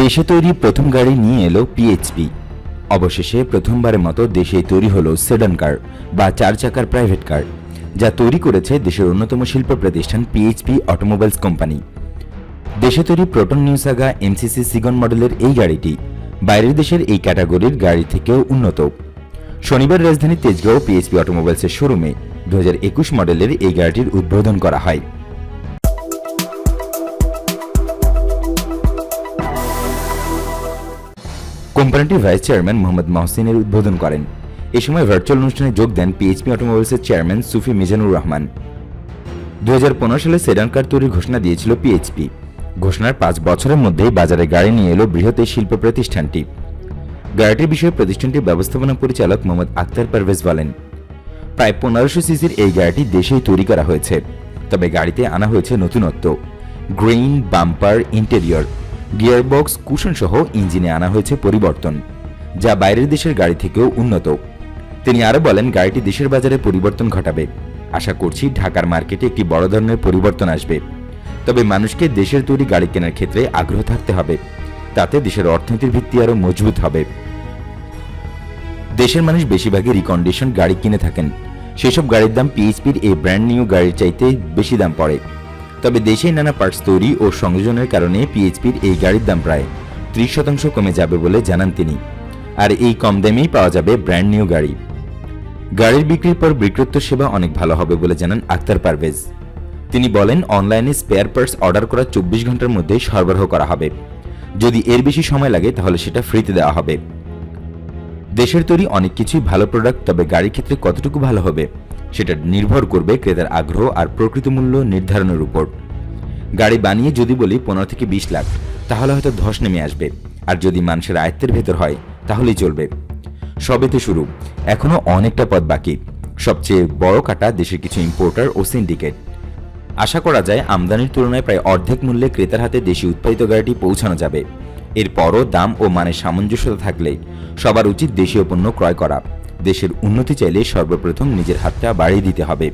দেশে তৈরি প্রথম গাড়ি নিয়ে এলো পিএইচপি অবশেষে প্রথমবারের মতো দেশে তৈরি হলো সেডান কার বা চার চাকার প্রাইভেট কার যা তৈরি করেছে দেশের অন্যতম শিল্প প্রতিষ্ঠান পিএইচপি অটোমোবাইলস কোম্পানি দেশে তৈরি প্রোটন নিউসাগা এমসিসি সিগন মডেলের এই গাড়িটি বাইরের দেশের এই ক্যাটাগরির গাড়ি থেকেও উন্নত। শনিবার রাজধানী তেজগাঁও পিএইচপি অটোমোবাইলসের শোরুমে দু হাজার একুশ মডেলের এই গাড়িটির উদ্বোধন করা হয়। কোম্পানিটির ভাইস চেয়ারম্যান মোহাম্মদ মহসিনের উদ্বোধন করেন। এ সময় ভার্চুয়াল অনুষ্ঠানে যোগ দেন পিএইচপি অটোমোবাইলসের চেয়ারম্যান সুফি মিজানুর রহমান। দু হাজার পনেরো সালে সেডান কার তৈরির ঘোষণা দিয়েছিল পিএইচপি। ঘোষণার পাঁচ বছরের মধ্যেই বাজারে গাড়ি নিয়ে এলো বৃহৎ এই শিল্প প্রতিষ্ঠানটি। গাড়িটির বিষয়ে প্রতিষ্ঠানটির ব্যবস্থাপনা পরিচালক মোহাম্মদ আক্তার পারভেজ বলেন, প্রায় পনেরোশো সিসির এই গাড়িটি দেশেই তৈরি করা হয়েছে। তবে গাড়িতে আনা হয়েছে নতুনত্ব। Grain bumper, interior. Gearbox cushion সহ ইঞ্জিনে আনা হয়েছে পরিবর্তন, যা বাইরের দেশের গাড়ি থেকেও উন্নত। তিনি আরও বলেন, গাড়িটি দেশের বাজারে পরিবর্তন ঘটাবে। আশা করছি ঢাকার মার্কেটে একটি বড় ধরনের পরিবর্তন আসবে। তবে মানুষকে দেশের তৈরি গাড়ি কেনার ক্ষেত্রে আগ্রহ থাকতে হবে। তাতে দেশের অর্থনীতির ভিত্তি আরও মজবুত হবে। দেশের মানুষ বেশিরভাগই রিকন্ডিশন গাড়ি কিনে থাকেন। সেসব গাড়ির দাম পিএইচপির এই ব্র্যান্ড নিউ গাড়ির চাইতে বেশি দাম পড়ে। তবে দেশেই নানা পার্টস তৈরি ও সংযোজনের কারণে পিএইচপির এই গাড়ির দাম প্রায় ত্রিশ শতাংশ কমে যাবে বলে জানান তিনি। আর এই কম দামেই পাওয়া যাবে ব্র্যান্ড নিউ গাড়ি। গাড়ির বিক্রির পর বিক্রোত্তর সেবা অনেক ভালো হবে বলে জানান আক্তার পারভেজ। তিনি বলেন, অনলাইনে স্পেয়ার পার্টস অর্ডার করার চব্বিশ ঘণ্টার মধ্যে সরবরাহ করা হবে। যদি এর বেশি সময় লাগে, তাহলে সেটা ফ্রিতে দেওয়া হবে। দেশের তৈরি অনেক কিছুই ভালো প্রোডাক্ট তবে গাড়ির ক্ষেত্রে কতটুকু ভালো হবে সেটা নির্ভর করবে ক্রেতার আগ্রহ আর প্রকৃত মূল্য নির্ধারণের উপর। গাড়ি বানিয়ে যদি বলি পনেরো থেকে বিশ লাখ, তাহলে হয়তো ধস নেমে আসবে। আর যদি মানুষের আয়ত্তের ভেতর হয়, তাহলেই চলবে। সবেতে শুরু এখনও অনেকটা পথ বাকি। সবচেয়ে বড় কাটা দেশের কিছু ইম্পোর্টার ও সিন্ডিকেট আশা করা যায় আমদানির তুলনায় প্রায় অর্ধেক মূল্যে ক্রেতার হাতে দেশি উৎপাদিত গাড়িটি পৌঁছানো যাবে। এরপরও দাম ও মানের সামঞ্জস্যতা থাকলে সবার উচিত দেশীয় পণ্য ক্রয় করা। দেশের উন্নতি চাইলে সর্বপ্রথম নিজের হাতটা বাড়িয়ে দিতে হবে।